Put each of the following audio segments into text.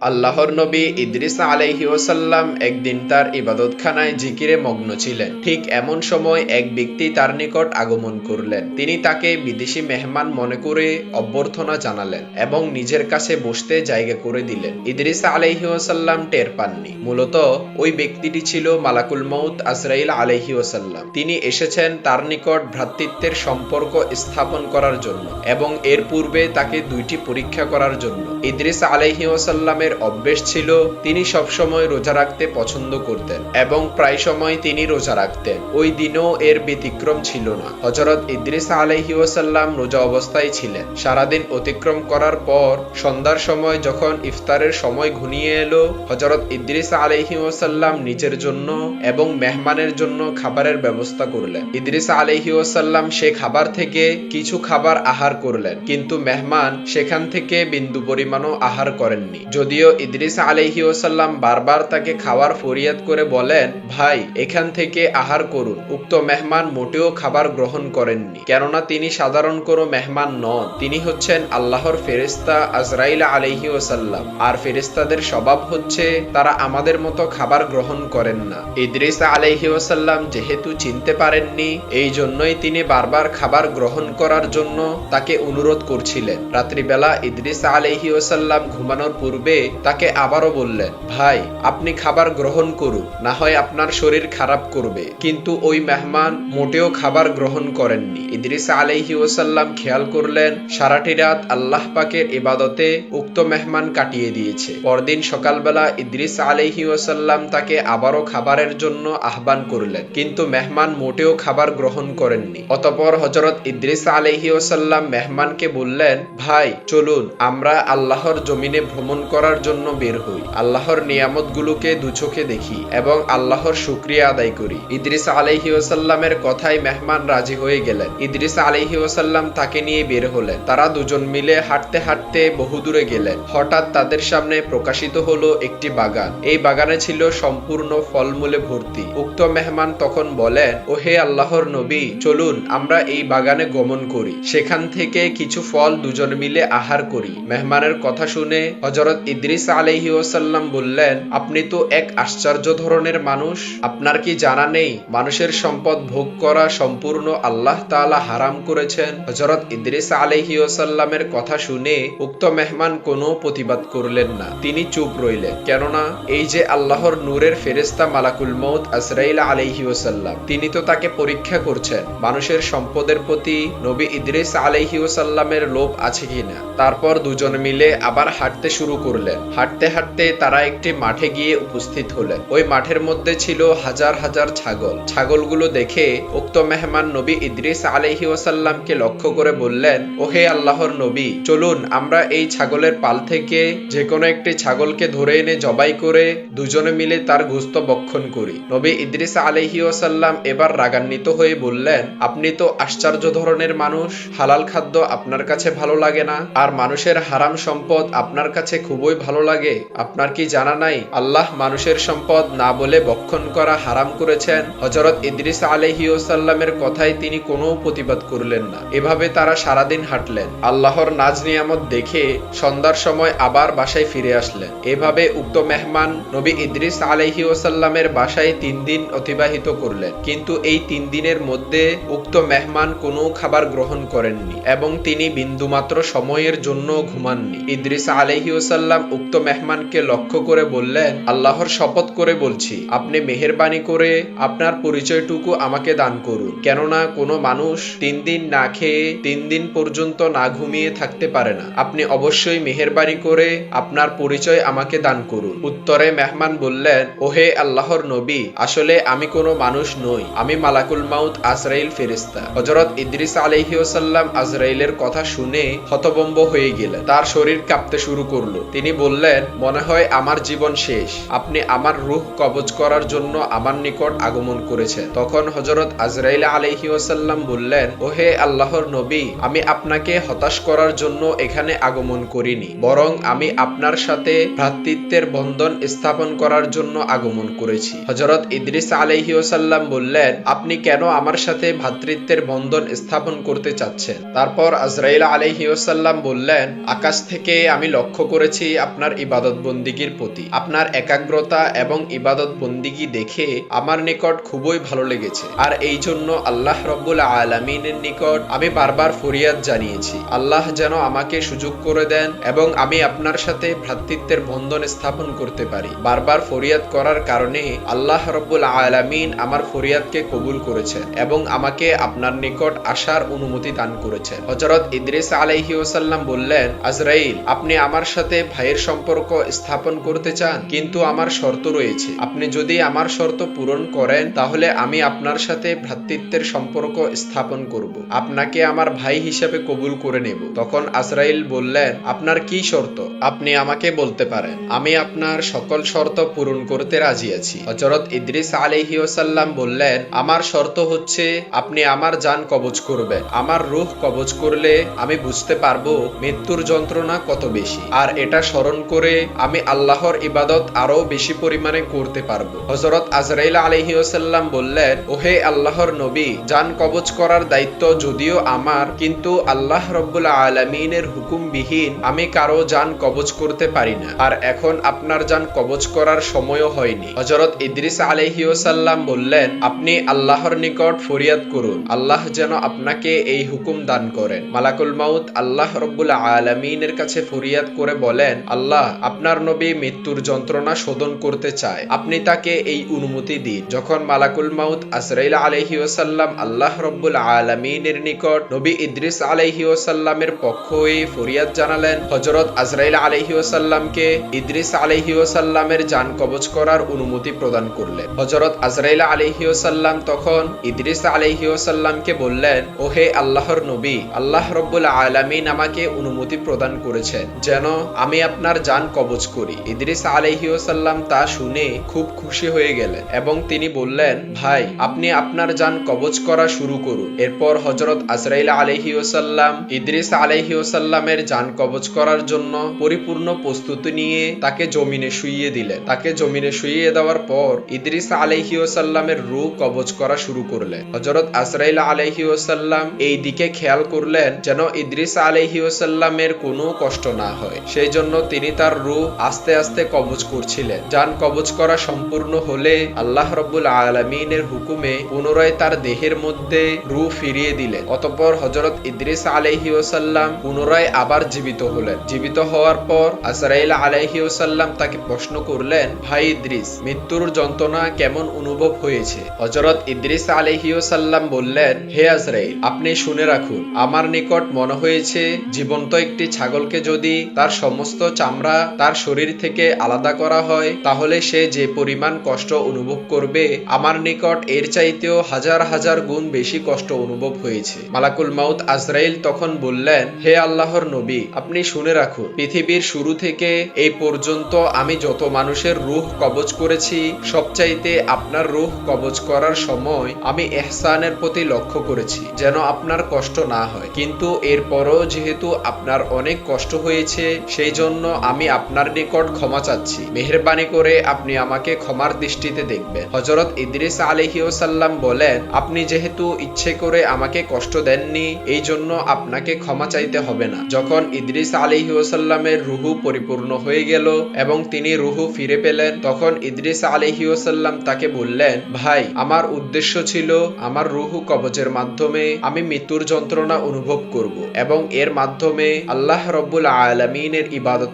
আল্লাহর নবী ইদ্রিস আলাইহি ওসাল্লাম একদিন তার ইবাদতখানায় জিকিরে মগ্ন ছিলেন। ঠিক এমন সময় এক ব্যক্তি তার নিকট আগমন করলেন। তিনি তাকে বিদেশি মেহমান মনে করে অভ্যর্থনা জানালেন এবং নিজের কাছে বসতে জায়গা করে দিলেন। ইদ্রিস আলাইহি ওসাল্লাম টের পাননি। মূলত ওই ব্যক্তিটি ছিল মালাকুল মৌত আসরাইল আলাইহি ওসাল্লাম তিনি এসেছেন তার নিকট ভ্রাতৃত্বের সম্পর্ক স্থাপন করার জন্য এবং এর পূর্বে তাকে দুইটি পরীক্ষা করার জন্য। ইদ্রিস আলাইহি ওসাল্লামের অভ্যেস ছিল, তিনি সবসময় রোজা রাখতে পছন্দ করতেন এবং প্রায় সময় তিনি রোজা রাখতেন। ওই দিনও এর ব্যতিক্রম ছিল না। হজরত ইদ্রিস আলাইহি ওসাল্লাম রোজা অবস্থায় ছিলেন। সারাদিন অতিক্রম করার পর সন্ধ্যার সময় যখন ইফতারের সময় ঘনিয়ে এলো হজরত ইদ্রিস আলাইহি ওসাল্লাম নিজের জন্য এবং মেহমানের জন্য খাবারের ব্যবস্থা করলেন। ইদ্রিস আলাইহি ওসাল্লাম সে খাবার থেকে কিছু খাবার আহার করলেন, কিন্তু মেহমান সেখান থেকে বিন্দু পরিমাণও আহার করেননি। যদিও ইদ্রিস আলাইহি ওসাল্লাম বারবার তাকে খাওয়ার ফরিয়াদ করে বলেন, ভাই, এখান থেকে আহার করুন। উক্ত মেহমান মোটেও খাবার গ্রহণ করেননি। কেননা তিনি সাধারণ কোনো মেহমান নন। তিনি হচ্ছেন আল্লাহর ফেরেস্তা আজরাইল আলাইহি ওসাল্লাম আর ফেরেস্তাদের স্বভাব হচ্ছে, তারা আমাদের মতো খাবার গ্রহণ করেন না। ইদ্রিস আলাইহি ওসাল্লাম যেহেতু চিনতে পারেননি, এই জন্যই তিনি বারবার খাবার গ্রহণ করার জন্য তাকে অনুরোধ করছিলেন। রাত্রিবেলা ইদ্রিস আলাইহি ওসাল্লাম ঘুমানোর পূর্বে তাকে আবারও বললেন ভাই, আপনি খাবার গ্রহণ করুন, না হয় আপনার শরীর খারাপ করবে। কিন্তু ওই মেহমান মোটেও খাবার গ্রহণ করেননি। ইদ্রিস আলাইহি ওসাল্লাম খেয়াল করলেন, সারাটি রাত আল্লাহ পাকের ইবাদতে উক্ত মেহমান কাটিয়ে দিয়েছে। পরদিন সকালবেলা ইদ্রিস আলাইহি ওসাল্লাম তাকে আবারও খাবারের জন্য আহ্বান করলেন, কিন্তু মেহমান মোটেও খাবার গ্রহণ করেননি। অতপর হজরত ইদ্রিস আলাইহি ওসাল্লাম মেহমানকে বললেন, ভাই, চলুন, আমরা আল্লাহর জমিনে ভ্রমণ করার জন্য বের হই। আল্লাহর নিয়ামতগুলোকে দুচোখে দেখি এবং আল্লাহর শুক্রিয়া আদায় করি। ইদ্রিস আলাইহি ওসাল্লামের কথায় মেহমান রাজি হয়ে গেলেন। ইদ্রিস আলাইহি ওসাল্লাম তাকে নিয়ে বের হলেন। তারা দুজন মিলে হাঁটতে হাঁটতে বহুদূরে গেলেন। হঠাৎ তাদের সামনে প্রকাশিত হলো একটি বাগান। এই বাগানে ছিল সম্পূর্ণ ফলমূলে ভর্তি। উক্ত মেহমান তখন বলেন ও হে আল্লাহর নবী, চলুন আমরা এই বাগানে গমন করি। সেখান থেকে কিছু ফল দুজন মিলে আহার করি। মেহমানের কথা শুনে হজরত ইদ্রিস আলাইহি ওসাল্লাম বললেন, আপনি তো এক আশ্চর্য ধরনের মানুষ। আপনার কি জানা নেই? মানুষের সম্পদ ভোগ করা সম্পূর্ণ আল্লাহ তাআলা হারাম করেছেন। হজরত ইদ্রিস আলাইহি ওসাল্লামের কথা শুনে উক্ত মেহমান কোনো প্রতিবাদ করলেন না। তিনি চুপ রইলেন। কেননা, এই যে আল্লাহর নূরের ফেরেস্তা মালাকুল মৌত আসরাইল আলাইহি ওসাল্লাম তিনি তো তাকে পরীক্ষা করছেন, মানুষের সম্পদের প্রতি নবী ইদ্রিস আলাইহি ওসাল্লামের লোভ আছে কিনা। তারপর দুজন মিলে আবার হাঁটতে শুরু করলেন। হাঁটতে হাঁটতে তারা একটি মাঠে গিয়ে উপস্থিত হলেন। ওই মাঠের মধ্যে ছিল হাজার হাজার ছাগল। ছাগলগুলো দেখে উক্ত মেহমান নবী ইদ্রিস আলাইহি ওসাল্লামকে লক্ষ্য করে বললেন, ওহে আল্লাহর নবী, চলুন আমরা এই ছাগলের পাল থেকে যে কোনো একটি ছাগলকে ধরে এনে জবাই করে দুজনে মিলে তার গুস্ত বক্ষণ করি। নবী ইদ্রিস আলাইহি ওসাল্লাম এবার রাগান্বিত হয়ে বললেন, আপনি তো আশ্চর্য ধরনের মানুষ। হালাল খাদ্য আপনার কাছে ভালো লাগে না। আর মানুষের হারাম সম্পদ আপনার কাছে খুবই ভালো লাগে? আপনার কি জানা নাই? আল্লাহ মানুষের সম্পদ না বলে বক্ষণ করা হারাম করেছেন। হজরত ইদ্রিস আলহি ওসাল্লামের কথায় তিনি কোনো প্রতিবাদ করলেন না। এভাবে তারা সারাদিন হাঁটলেন। আল্লাহর নাজ নিয়ামত দেখে সন্ধ্যার সময় আবার বাসায় ফিরে আসলেন। এভাবে উক্ত মেহমান নবী ইদ্রিস আলহি ওসাল্লামের বাসায় তিন দিন অতিবাহিত করলেন। কিন্তু এই তিন দিনের মধ্যে উক্ত মেহমান কোনো খাবার গ্রহণ করেননি এবং তিনি বিন্দুমাত্র সময়ের জন্য ঘুমাননি। ইদ্রিস আলহি ওসাল্লাম উক্ত মেহমানকে লক্ষ্য করে বললেন আল্লাহর শপথ করে বলছি, আপনি মেহরবানি করে আপনার পরিচয়টুকু আমাকে দান করুন। কেননা কোনো মানুষ তিন দিন না খেয়ে তিন দিন পর্যন্ত না ঘুমিয়ে থাকতে পারে না। আপনি অবশ্যই মেহরবানি করে আপনার পরিচয় আমাকে দান করুন। উত্তরে মেহমান বললেন, ওহে আল্লাহর নবী, আসলে আমি কোনো মানুষ নই। আমি মালাকুল মাউত আজরাইল ফেরিস্তা হজরত ইদ্রিস আলহি ওসাল্লাম আজরাইলের কথা শুনে হতবম্ব হয়ে গেলেন। তার শরীর কাঁপতে শুরু করল। তিনি বললেন, মনে হয় আমার জীবন শেষ। আপনি আমার রুহ কবজ করার জন্য আমার নিকট আগমন করেছেন। তখন হজরত আজরাইল আলহি ওসাল্লাম বললেন, ওহে আল্লাহর নবী, আমি আপনাকে হতাশ করার জন্য এখানে আগমন করিনি। বরং আমি আপনার সাথে ভ্রাতৃত্বের বন্ধন স্থাপন করার জন্য আগমন করেছি। হজরত ইদ্রিস আলহি ওসাল্লাম বললেন, আপনি কেন আমার সাথে ভ্রাতৃত্বের বন্ধন স্থাপন করতে চাচ্ছেন? তারপর আজরাইল আলহি ওসাল্লাম বললেন, আকাশ থেকে আমি লক্ষ্য করেছি আপনার ইবাদত বন্দিগির প্রতি। আপনার একাগ্রতা এবং ইবাদত বন্দিগি দেখে আমার নিকট খুবই ভালো লেগেছে। আর এই জন্য আল্লাহ রব্বুল আলমিনের নিকট আমি বারবার ফরিয়াদ জানিয়েছি। আল্লাহ যেন আমাকে সুযোগ করে দেন এবং আমি আপনার সাথে ভ্রাতৃত্বের বন্ধন স্থাপন করতে পারি। বারবার ফরিয়াদ করার কারণে আল্লাহ রব্বুল আলামিন আমার ফরিয়াদকে কবুল করেছেন এবং আমাকে আপনার নিকট আসার অনুমতি দান করেছেন। হজরত ইদ্রিস আলাইহি ওসাল্লাম বললেন, আজরাইল, আপনি আমার সাথে ভাইয়ের সম্পর্ক স্থাপন করতে চান, কিন্তু আমার শর্ত রয়েছে। আপনি যদি আমার শর্ত পূরণ করেন, তাহলে আমি আপনার সাথে ভ্রাতৃত্বের সম্পর্ক স্থাপন করব। আপনাকে আমার ভাই হিসেবে কবুল করে নেব। তখন আজরাইল বললেন, আপনার কি শর্ত? আপনি আমাকে বলতে পারেন। আমি আপনার সকল শর্ত পূরণ করতে রাজি আছি। হজরত ইদ্রিস আলাইহি ওসাল্লাম বললেন, আমার শর্ত হচ্ছে, আপনি আমার যান কবজ করবেন। আমার রুখ কবজ করলে আমি বুঝতে পারব মৃত্যুর যন্ত্রণা কত বেশি। আর এটা স্মরণ করে আমি আল্লাহর ইবাদত আরও বেশি পরিমাণে করতে পারব। হজরত আজরাইল আলহি ওসাল্লাম বললেন, ওহে আল্লাহর নবী, যান কবজ করার দায়িত্ব যদিও আমার, কিন্তু আল্লাহ রব্বুল আলমিনের হুকুমবিহীন আমি কারও যান কবজ করতে পারি না। আর এখন আপনার যান কবজ করার সময়ও হয়নি। হজরত ইদ্রিস আলহি ওসাল্লাম বললেন, আপনি আল্লাহর নিকট ফরিয়াদ করুন। আল্লাহ যেন আপনাকে এই হুকুম দান করেন। মালাকুল মাউত আল্লাহ রব্বুল আলমিনের কাছে ফরিয়াদ করে বলেন আল্লাহ আপনার নবী মৃত্যুর যন্ত্রণা শোধন করতে চায়। আপনি তাকে এই অনুমতি দিন। যখন মালাকুল মাউত আসরাইল আলহি ওসাল্লাম আল্লাহ রব্বুল আলমিনের নিকট নবী ইদ্রিস আলহি ওসাল্লামের পক্ষ হয়ে ফরিয়াদ জানালেন হজরত আজরাইল আলহি ওসাল্লামকে ইদ্রিস আলহি ওসাল্লামের যান কবজ করার অনুমতি প্রদান করলেন। হজরত আজরাইল আলহি ওসাল্লাম তখন ইদ্রিস আলহি ওসাল্লামকে বললেন, ওহে আল্লাহর নবী, আল্লাহ রব্বুল আলমিন আমাকে অনুমতি প্রদান করেছেন, যেন আমি আপনার যান কবজ করি। ইদ্রিস আলহি ওসাল্লাম তা শুনে খুব খুশি হয়ে গেলেন এবং তিনি বললেন, ভাই, আপনি আপনার যান কবজ করা শুরু করুন। এরপর হজরত আজরাইল আলহি ওসাল্লাম ইদ্রিস আলহি ওসাল্লামের যান কবজ করার জন্য পরিপূর্ণ প্রস্তুতি নিয়ে তাকে জমিনে শুইয়ে দিলেন। তাকে জমিনে শুইয়ে দেওয়ার পর ইদ্রিস আলহি ওসাল্লামের রু কবজ করা শুরু করলেন। হজরত আজরাইল আলহি ওসাল্লাম এই দিকে খেয়াল করলেন যেন ইদ্রিস আলহি ওসাল্লামের কোনো কষ্ট না হয়। সেই জন্য তিনি তার রু আস্তে আস্তে কবজ করছিলেন। যান কবজ করা সম্পূর্ণ হলে আল্লাহ রব্বুল আলমিনের হুকুমে পুনরায় তার দেহের মধ্যে রু ফিরিয়ে দিলেন। অতপর হজরত ইদ্রিস আলহি ওসাল্লাম পুনরায় আবার জীবিত হলেন। জীবিত হওয়ার পর আসরাইল আলহি ওসাল্লাম তাকে প্রশ্ন করলেন ভাই ইদ্রিস, মৃত্যুর যন্ত্রণা কেমন অনুভব হয়েছে? হজরত ইদ্রিস আলহি ওসাল্লাম বললেন, হে আজরাইল, আপনি শুনে রাখুন। আমার নিকট মনে হয়েছে, জীবন্ত একটি ছাগলকে যদি তার সমস্ত চামড়া তার শরীর থেকে আলাদা করা হয়, তাহলে সে যে পরিমাণ কষ্ট অনুভব করবে, আমার নিকট এর চাইতেও হাজার হাজার গুণ বেশি কষ্ট অনুভব হয়েছে। মালাকুল মাউত আজরাইল তখন বললেন, হে আল্লাহর নবী, আপনি শুনে রাখুন, পৃথিবীর শুরু থেকে এই পর্যন্ত আমি যত মানুষের রুহ কবজ করেছি, সবচাইতে আপনার রুহ কবজ করার সময় আমি এহসানের প্রতি লক্ষ্য করেছি, যেন আপনার কষ্ট না হয়। কিন্তু এরপরও যেহেতু আপনার অনেক কষ্ট হয়েছে, সেই জন্য আমি আপনার নিকট ক্ষমা চাচ্ছি। মেহরবানি করে আপনি আমাকে ক্ষমার দৃষ্টিতে দেখবেন। হজরত ইদ্রিস আলহি ওসাল্লাম বলেন, আপনি যেহেতু ইচ্ছে করে আমাকে কষ্ট দেননি, এই জন্য আপনাকে ক্ষমা চাইতে হবে না। যখন ইদ্রিস আলহি ওসাল্লামের রুহু পরিপূর্ণ হয়ে গেল এবং তিনি রুহু ফিরে পেলেন, তখন ইদ্রিস আলহি ওসাল্লাম তাকে বললেন, ভাই, আমার উদ্দেশ্য ছিল আমার রুহু কবচের মাধ্যমে আমি মৃত্যুর যন্ত্রণা অনুভব করব এবং এর মাধ্যমে আল্লাহ রব্বুল আলমিনের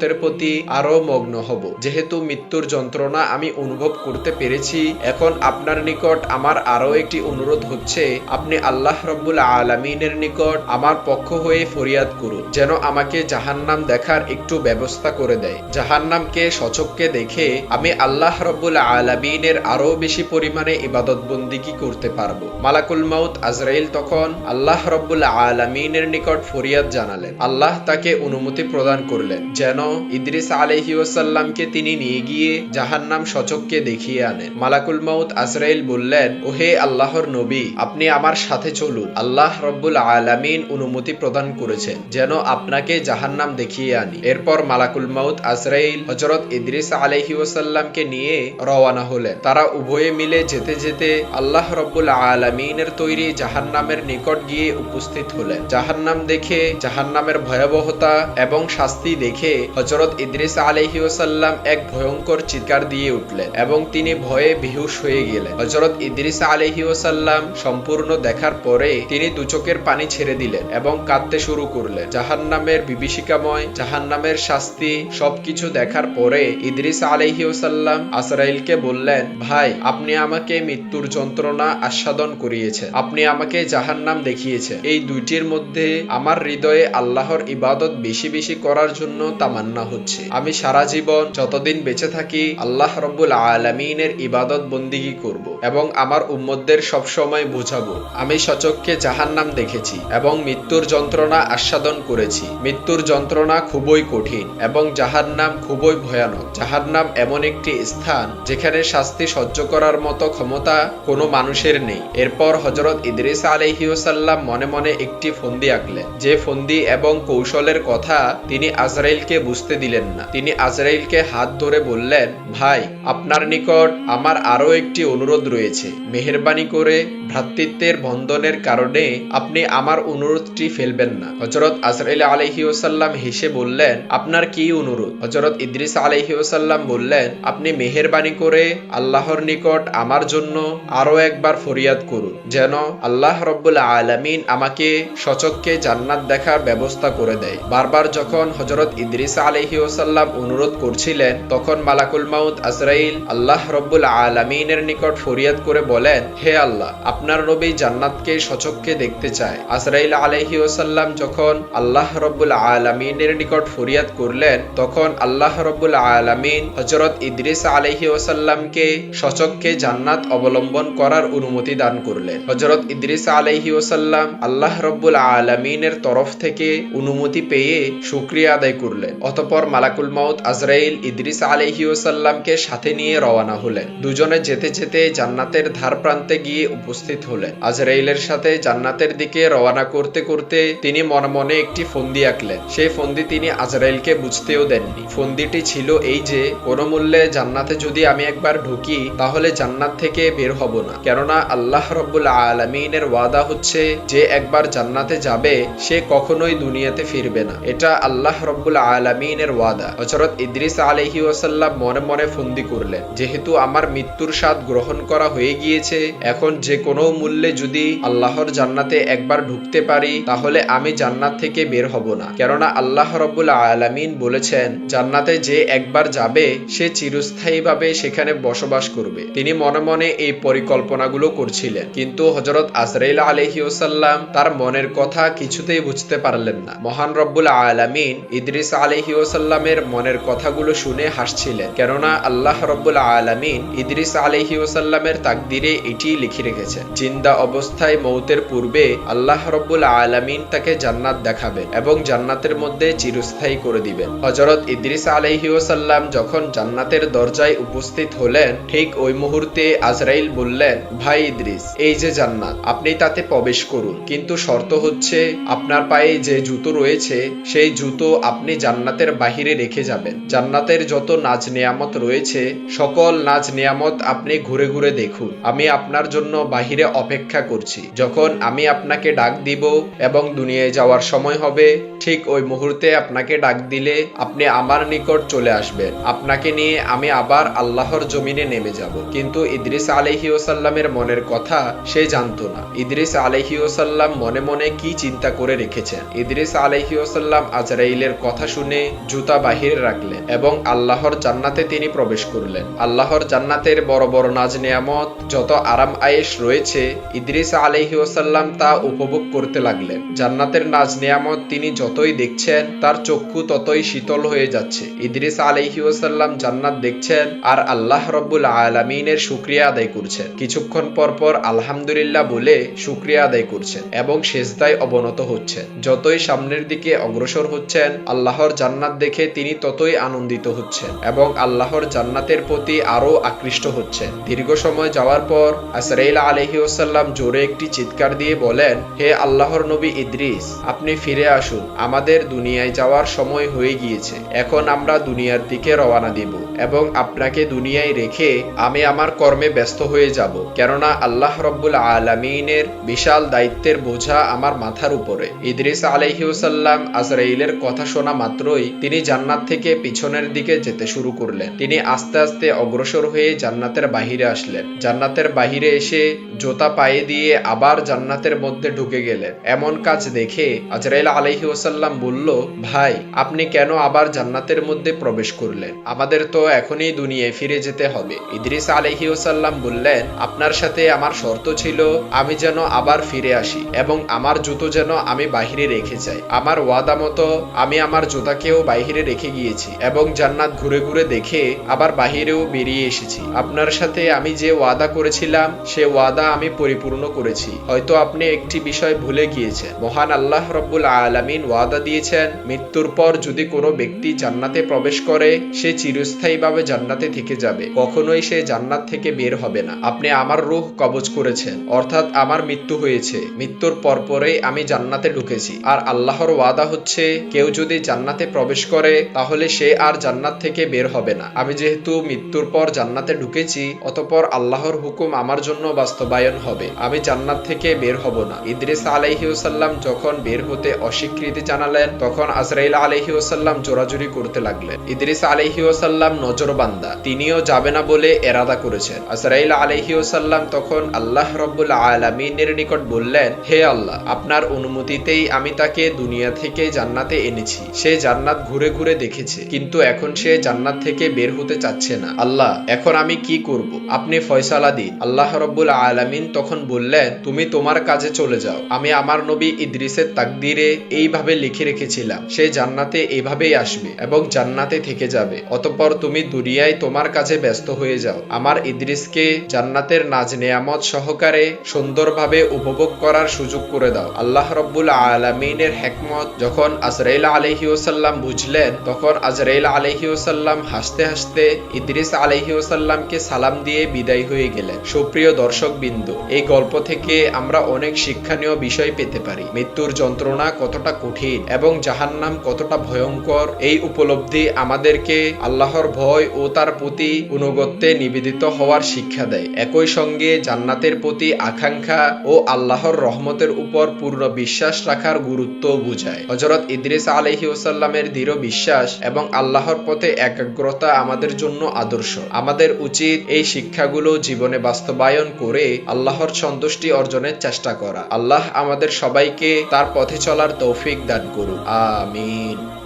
ইবাদতের প্রতি আরও মগ্ন হব। যেহেতু মৃত্যুর যন্ত্রণা আমি অনুভব করতে পেরেছি, এখন আপনার নিকট আমার আরও একটি অনুরোধ হচ্ছে, আপনি আল্লাহ রব্বুল আলমিনের নিকট আমার পক্ষ হয়ে ফরিয়াদ করুন, যেন আমাকে জাহান্নাম দেখার একটু ব্যবস্থা করে দেয়। জাহান্নামকে সচককে দেখে আমি আল্লাহ রব্বুল আলমিনের আরও বেশি পরিমাণে ইবাদত বন্দিগি করতে পারব? মালাকুল মাউত আজরাইল তখন আল্লাহ রব্বুল আলমিনের নিকট ফরিয়াদ জানালেন। আল্লাহ তাকে অনুমতি প্রদান করলেন, যেন ইদ্রিস আলহি ওসাল্লামকে তিনি নিয়ে গিয়ে জাহান্নাম সচককে দেখিয়ে আনেন। মালাকুল মাউত আজরাইল বললেন, ওহে আল্লাহর নবী, আপনি আমার সাথে চলুন। আল্লাহ রব্বুল আলামিন অনুমতি প্রদান করেছেন যেন আপনাকে জাহান্নাম দেখিয়ে আনি। এরপর মালাকুল মাউত আজরাইল হজরত ইদ্রিস আলহি ওসাল্লামকে নিয়ে রওয়ানা হলেন। তারা উভয়ে মিলে যেতে যেতে আল্লাহ রব্বুল আলমিনের তৈরি জাহান্নামের নিকট গিয়ে উপস্থিত হলেন। জাহান্নাম দেখে, জাহান্নামের ভয়াবহতা এবং শাস্তি দেখে হজরত ইদ্রিস আলহিউসাল্লাম এক ভয়ঙ্কর চিৎকার দিয়ে উঠলেন এবং তিনি ভয়ে বেহুশ হয়ে গেলেন। হজরত ইদ্রিস আলহিউসাল্লাম সম্পূর্ণ দেখার পরে তিনি দু চোখের পানি ছেড়ে দিলেন এবং কাঁদতে শুরু করলেন। জাহান্নামের বিভীষিকাময়, জাহান্নামের শাস্তি সবকিছু দেখার পরে ইদ্রিস আলহিউসাল্লাম আসরাইলকে বললেন, ভাই, আপনি আমাকে মৃত্যুর যন্ত্রণা আস্বাদন করিয়েছেন। আপনি আমাকে জাহান্নাম দেখিয়েছেন। এই দুইটির মধ্যে আমার হৃদয়ে আল্লাহর ইবাদত বেশি বেশি করার জন্য তামান্না হচ্ছে। আমি সারা জীবন যতদিন বেঁচে থাকি, আল্লাহ রব্বুল আলমিনের ইবাদত বন্দিগি করব এবং আমার উম্মতদের সবসময় বুঝাবো। আমি সচককে জাহান্নাম দেখেছি এবং মৃত্যুর যন্ত্রণা আস্বাদন করেছি। মৃত্যুর যন্ত্রণা খুবই কঠিন এবং জাহান্নাম খুবই ভয়ানক। জাহান্নাম এমন একটি স্থান যেখানে শাস্তি সহ্য করার মতো ক্ষমতা কোনো মানুষের নেই। এরপর হজরত ইদ্রিস আলহিউসাল্লাম মনে মনে একটি ফন্দি আঁকলেন। যে ফন্দি এবং কৌশলের কথা তিনি আজরাইলকে বুঝতে দিলেন না। তিনি আজরাইলকে হাত ধরে বললেন, ভাই, আপনার নিকট আমার আরও একটি অনুরোধ রয়েছে। মেহরবানি করে ভ্রাতৃত্বের বন্ধনের কারণে আপনি আমার অনুরোধটি ফেলবেন না। হজরত আজরাইল আলহিউসাল্লাম হেসে বললেন, আপনার কি অনুরোধ? হজরত ইদ্রিস আলহিউসাল্লাম বললেন, আপনি মেহরবানি করে আল্লাহর নিকট আমার জন্য আরও একবার ফরিয়াদ করুন, যেন আল্লাহ রব্বুল আলামিন আমাকে সচককে জান্নাত দেখার ব্যবস্থা করে দেয়। বারবার যখন হজরত ইদ্রিস আলহিউসাল্লাম অনুরোধ করছিলেন, তখন মালাকুল মাউদ আজরাইল আল্লাহ রব্বুল আলামিনের নিকট ফরিয়াদ করে বলেন, হে আল্লাহ, আপনার নবী জান্নাতকে সচককে দেখতে চায়। আজরাইল আলহিউসাল্লাম যখন আল্লাহ রব্বুল আলামিনের নিকট ফরিয়াদ করলেন, তখন আল্লাহ রব্বুল আলামিন হজরত ইদ্রিস আলহিউসাল্লামকে সচককে জান্নাত অবলম্বন করার অনুমতি দান করলেন। হজরত ইদ্রিস আলহিউসাল্লাম আল্লাহ রব্বুল আলামিনের তরফ থেকে অনুমতি পেয়ে শুক্রিয়া আদায় করলেন। অতপর মালাকুল মাউত আজরাইল ইদ্রিস আলহিউসাল্লামকে সাথে নিয়ে রওয়ানা হলেন। দুজনে যেতে যেতে জান্নাতের ধার প্রান্তে গিয়ে উপস্থিত হলেন। আজরাইলের সাথে জান্নাতের দিকে রওয়ানা করতে করতে তিনি মনে মনে একটি ফন্দি আঁকলেন। সেই ফন্দি তিনি আজরাইলকে বুঝতেও দেননি। ফন্দিটি ছিল এই যে কোনো মূল্যে জান্নাতে যদি আমি একবার ঢুকি, তাহলে জান্নাত থেকে বের হব না। কেননা আল্লাহ রব্বুল আলমিনের ওয়াদা হচ্ছে, যে একবার জান্নাতে যাবে, সে কখনোই দুনিয়াতে ফিরবে না। এটা আল্লাহ রব্বুল আলমিনের ওয়াদা। হজরত ইদ্রিস আলহি ওসাল্লাম মনে মনে ফন্দি করলেন, যেহেতু আমার মৃত্যুর স্বাদ গ্রহণ করা হয়ে গিয়েছে, এখন যে কোনো মূল্যে যদি আল্লাহর জান্নাতে একবার ঢুকতে পারি, তাহলে আমি জান্নাত থেকে বের হব না। কেননা আল্লাহ রব্বুল আলমিন বলেছেন, জান্নাতে যে একবার যাবে, সে চিরস্থায়ীভাবে সেখানে বসবাস করবে। তিনি মনে মনে এই পরিকল্পনাগুলো করছিলেন, কিন্তু হজরত আজরাইল আলহিউসাল্লাম তার মনের কথা কিছুতেই বুঝতে পারলেন না। মহান রব্বুল আলমিন ইদ্রিস আলহিউসাল্লামের মনের কথাগুলো শুনে হাসছিলেন। কেননা আল্লাহ রব্বুল আলমিন ইদ্রিস আলহিউসাল্লামের তাকদিরে এটি লিখে রেখেছেন। জিন্দা অবস্থায় মৌতের পূর্বে আল্লাহ রব্বুল আলমিন তাকে জান্নাত দেখাবেন এবং জান্নাতের মধ্যে চিরস্থায়ী করে দিবেন। হজরত ইদ্রিস আলহিউসাল্লাম যখন জান্নাতের দরজায় উপস্থিত হলেন, ঠিক ওই মুহূর্তে আজরাইল বললেন, ভাই ইদ্রিস, এই যে জান্নাত, আপনি তাতে প্রবেশ করুন। কিন্তু শর্ত হচ্ছে, আপনার পায়ে যে জুতো রয়েছে, সেই জুতো আপনি জান্নাতের বাহিরে রেখে যাবেন। জান্নাতের যত নাজ নেয়ামত রয়েছে, সকল নাজ নেয়ামত আপনি ঘুরে ঘুরে দেখুন। আমি আপনার জন্য বাহিরে অপেক্ষা করছি। যখন আমি আপনাকে ডাক দিব এবং দুনিয়ায় যাওয়ার সময় হবে, ঠিক ওই মুহূর্তে আপনাকে ডাক দিলে আপনি আমার নিকট চলে আসবেন। আপনাকে নিয়ে আমি আবার আল্লাহর জমিনে নেমে যাব। কিন্তু ইদ্রিস আলহি ওসাল্লামের মনের কথা সে জানতো না। ইদ্রিস আলহি ওসাল্লাম মনে মনে কি চিন্তা করে রেখেছেন? ইদ্রিস আলহি ওসাল্লাম আজরাইলের কথা শুনে জুতা বাহিরে রাখলেন এবং আল্লাহর জান্নাতে তিনি প্রবেশ করলেন। আল্লাহর জান্নাতের বড় বড় নাজ নেয়ামত, যত আরাম আয়েশ রয়েছে, ইদ্রিস আলহি ওসাল্লাম তা উপভোগ করতে লাগলেন। জান্নাতের নাজ নেয়ামত তিনি যতই দেখছেন, তার চক্ষু ততই শীতল হয়ে যাচ্ছে। ইদ্রিস আলহি ওসাল্লাম জান্নাত দেখছেন আর আল্লাহ রব্বুল আলমিনের শুক্রিয়া আদায় করছেন। কিছুক্ষণ পর পর আলহামদুলিল্লাহ বলে শুক্রিয়া আদায় করছেন এবং শেষদায় অবনত হচ্ছেন। যতই সামনের দিকে অগ্রসর হচ্ছেন, আল্লাহর জান্নাত দেখে তিনি ততই আনন্দিত হচ্ছেন এবং আল্লাহর জান্নাতের প্রতি আরও আকৃষ্ট হচ্ছেন। দীর্ঘ সময় যাওয়ার পর আসরাইল আলহি ওসাল্লাম জোরে একটি চিৎকার দিয়ে বলেন, হে আল্লাহর নবী ইদ্রিস, আপনি ফিরে আসুন। আমাদের দুনিয়ায় যাওয়ার সময় হয়ে গিয়েছে। এখন আমরা দুনিয়ার দিকে রওনা দিব এবং আপনাকে দুনিয়ায় রেখে আমি আমার কর্মে ব্যস্ত হয়ে যাব। কেননা আল্লাহ রব্বুল আলমিনের বিশাল দায়িত্বের বোঝা আমার মাথার উপরে। ইদ্রিস আলহিউসাল্লাম আজরাইলের কথা শোনা মাত্রই তিনি জান্নাত থেকে পিছনের দিকে যেতে শুরু করলেন। তিনি আস্তে আস্তে অগ্রসর হয়ে জান্নাতের বাহিরে আসলেন। জান্নাতের বাহিরে এসে জোতা পায়ে দিয়ে আবার জান্নাতের মধ্যে ঢুকে গেলেন। এমন কাজ দেখে আজরাইল আলহি ওসাল্লাম বলল, ভাই, আপনি কেন আবার জান্নাতের মধ্যে প্রবেশ করলেন? আমাদের তো এখনই দুনিয়ায় ফিরে যেতে হবে। ইদ্রিস আলহি ওসাল্লাম বললেন, আপনার সাথে আমার শর্ত ছিল, আমি যেন আবার ফিরে আসি এবং আমার জুতো যেন আমি বাহিরে রেখে যাই। আমার ওয়াদা মতো আমি আমার জুতাকেও বাহিরে রেখে গিয়েছি এবং জান্নাত ঘুরে ঘুরে দেখে আবার বাহিরেও বেরিয়ে এসেছি। আপনার সাথে আমি যে ওয়াদা করেছিলাম, সে ওয়াদা আমি পরিপূর্ণ করেছি। হয়তো আপনি একটি বিষয় ভুলে গিয়েছেন। মহান আল্লাহ রব্বুল আলামিন ওয়াদা দিয়েছেন, মৃত্যুর পর যদি কোনো ব্যক্তি জান্নাতে প্রবেশ করে, সে চিরস্থায়ীভাবে জান্নাতে থেকে যাবে। কখনোই সে জান্নাত থেকে বের হবে না। আপনি আমার রূহ কবজ করেছেন, অর্থাৎ আমার মৃত্যু হয়েছে। মৃত্যুর পরপরেই আমি জান্নাতে ঢুকেছি। আর আল্লাহর ওয়াদা হচ্ছে, কেউ যদি জান্নাতে প্রবেশ করে, তাহলে সে আর জান্নাত থেকে বের হবে না। আমি যেহেতু মৃত্যুর পর জান্নাতে ঢুকেছি, অতপর আল্লাহর হুকুম আমার জন্য বাস্তবায়ন হবে। আমি জান্নাত থেকে বের হব না। ইদ্রিস আলাইহিউসাল্লাম যখন বের হতে অস্বীকৃতি জানালেন, তখন আজরাইল আলাইহিউসাল্লাম জোরাজুরি করতে লাগলেন। ইদ্রিস আলাইহিউসাল্লাম নজরবান্দা। তিনিও যাবে না বলে এরাদা করেছেন। আজরাইল আলাইহিউসাল্লাম তখন আল্লাহ রব্বুল আলামিনের নিকট বললেন, হে আল্লাহ, আপনার অনুমতিতেই আমি তাকে দুনিয়া থেকে জান্নাতে এনেছি। সে জান্নাত ঘুরে ঘুরে দেখেছে, কিন্তু এখন সে জান্নাত থেকে বের হতে চাচ্ছে না। আল্লাহ, এখন আমি কি করব? আপনি ফয়সালা দিন। আল্লাহ রব্বুল আলামিন তখন বললেন, তুমি তোমার কাজে চলে যাও। আমি আমার নবী ইদ্রিসের তাকদিরে এইভাবে লিখে রেখেছিলাম, সে জান্নাতে এভাবেই আসবে এবং জান্নাতে থেকে যাবে। অতঃপর তুমি দুনিয়ায় তোমার কাজে ব্যস্ত হয়ে যাও। আমার ইদ্রিসকে জান্নাতের নাজ নেয়ামত সহকারে সুন্দরভাবে উপভোগ করার সুযোগ করে দাও। আল্লাহ রব্বুল আলমিনের হেকমত যখন আজরাইল আলহিউসাল্লাম বুঝলেন, তখন আজরাইল আলহিউসাল্লাম হাসতে হাসতে ইদ্রিস আলহিউসাল্লামকে সালাম দিয়ে বিদায় হয়ে গেলেন। সুপ্রিয় দর্শক বিন্দু এই গল্প থেকে আমরা অনেক শিক্ষণীয় বিষয় পেতে পারি। মৃত্যুর যন্ত্রণা কতটা কঠিন এবং জাহান্নাম কতটা ভয়ঙ্কর, এই উপলব্ধি আমাদেরকে আল্লাহর ভয় ও তার প্রতি অনুগত্যে নিবেদিত হওয়ার শিক্ষা দেয়। একই সঙ্গে জান্নাতের প্রতি আকাঙ্ক্ষা ও আল্লাহর রহমতের উপর পূর্ণ বিশ্বাস রাখার গুরুত্ব বুঝায়। হজরত ইদ্রিস আলহি ওসাল্লামের দৃঢ় বিশ্বাস এবং আল্লাহর পথে একাগ্রতা আমাদের জন্য আদর্শ। আমাদের উচিত এই শিক্ষাগুলো জীবনে বাস্তবায়ন করে আল্লাহর সন্তুষ্টি অর্জনের চেষ্টা করা। আল্লাহ আমাদের সবাইকে তার পথে চলার তৌফিক দান করুন আমিন।